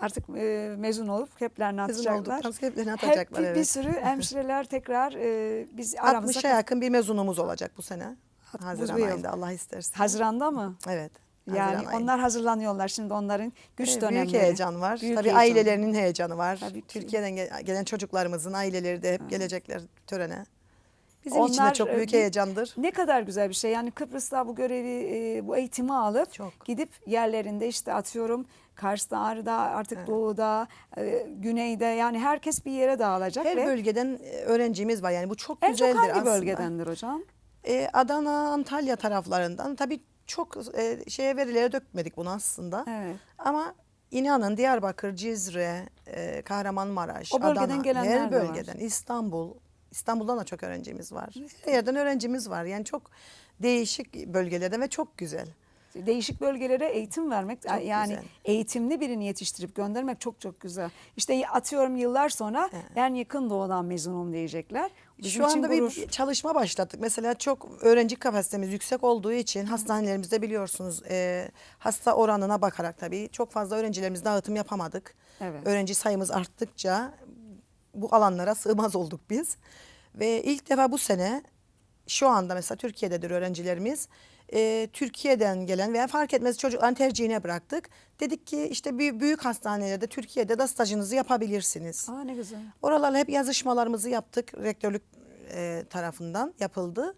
Artık e, mezun olup keplerini Mezun atacaklar. olduktan sonra heplerini Hep atacaklar. bir, bir evet. sürü hemşireler tekrar e, biz aramızda 60'a yakın bir mezunumuz olacak bu sene. bu Haziran yıl. ayında Allah isterse. Haziranda mı? Evet. Yani Haziran ayında. onlar hazırlanıyorlar şimdi onların güç Evet, dönemleri. Büyük heyecan var. Büyük Tabii heyecan. ailelerinin heyecanı var. Tabii ki. Türkiye'den gel- gelen çocuklarımızın aileleri de hep gelecekler törene. Bizim için de Onlar, çok büyük heyecandır. Ne kadar güzel bir şey. Yani Kıbrıs'ta bu görevi, e, bu eğitimi alıp Çok. gidip yerlerinde işte atıyorum Kars'ta, Ağrı'da, artık Doğu'da, e, Güney'de yani herkes bir yere dağılacak Her ve bölgeden e, öğrencimiz var. Yani bu çok en güzeldir çok hangi aslında. bölgedendir hocam? E, Adana, Antalya taraflarından tabii çok e, şeye verilere dökmedik bunu aslında. Evet. Ama inanın Diyarbakır, Cizre, e, Kahramanmaraş, O bölgeden Adana, gelenler her de var. bölgeden, İstanbul, İstanbul'dan da çok öğrencimiz var. Her yerden öğrencimiz var. Yani çok değişik bölgelerden ve çok güzel. Değişik bölgelere eğitim vermek Çok yani güzel. eğitimli birini yetiştirip göndermek çok çok güzel. İşte atıyorum yıllar sonra ben yakın doğudan mezunum diyecekler. Bizim Şu anda bir gurur. çalışma başlattık. Mesela çok öğrenci kapasitemiz yüksek olduğu için hastanelerimizde biliyorsunuz e, hasta oranına bakarak tabii çok fazla öğrencilerimiz dağıtım yapamadık. Evet. Öğrenci sayımız arttıkça bu alanlara sığmaz olduk biz. Ve ilk defa bu sene şu anda mesela Türkiye'dedir öğrencilerimiz. E, Türkiye'den gelen veya fark etmez çocukların tercihine bıraktık. Dedik ki işte büyük, büyük hastanelerde Türkiye'de de stajınızı yapabilirsiniz. Aa ne güzel. Oralarla hep yazışmalarımızı yaptık. Rektörlük e, tarafından yapıldı.